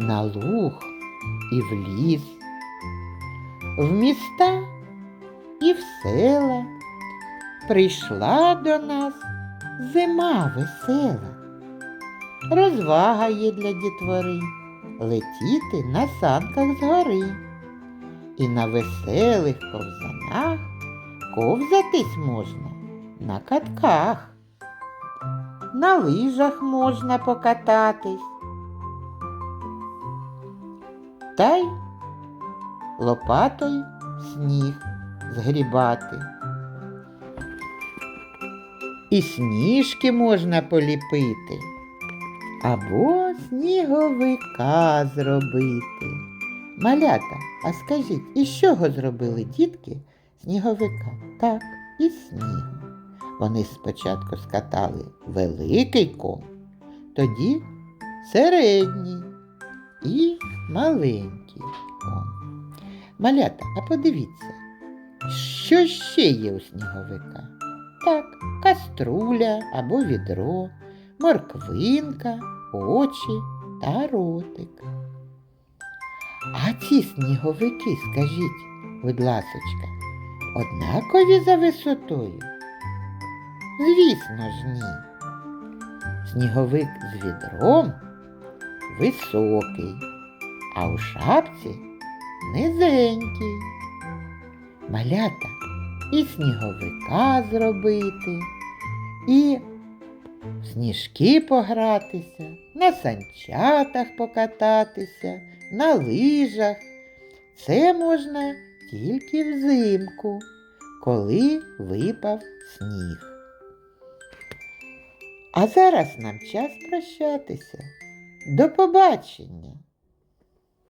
на луг і в ліс, в міста і в села. Прийшла до нас зима весела. Розвага є для дітвори летіти на санках з гори. І на веселих ковзанах ковзатись можна на катках. На лижах можна покататись. Та лопатою сніг згрібати. І сніжки можна поліпити, або сніговика зробити. Малята, а скажіть, із чого зробили дітки сніговика? Так, із снігу. Вони спочатку скатали великий ком, тоді середній і маленький ком. Малята, а подивіться, що ще є у сніговика? Так, каструля або відро, морквинка, очі та ротик. А ці сніговики, скажіть, будь ласочка, однакові за висотою? Звісно ж, ні. Сніговик з відром високий, а у шапці низенький. Малята і сніговика зробити, і в сніжки погратися, на санчатах покататися, на лижах. Це можна тільки взимку, коли випав сніг. А зараз нам час прощатися. До побачення!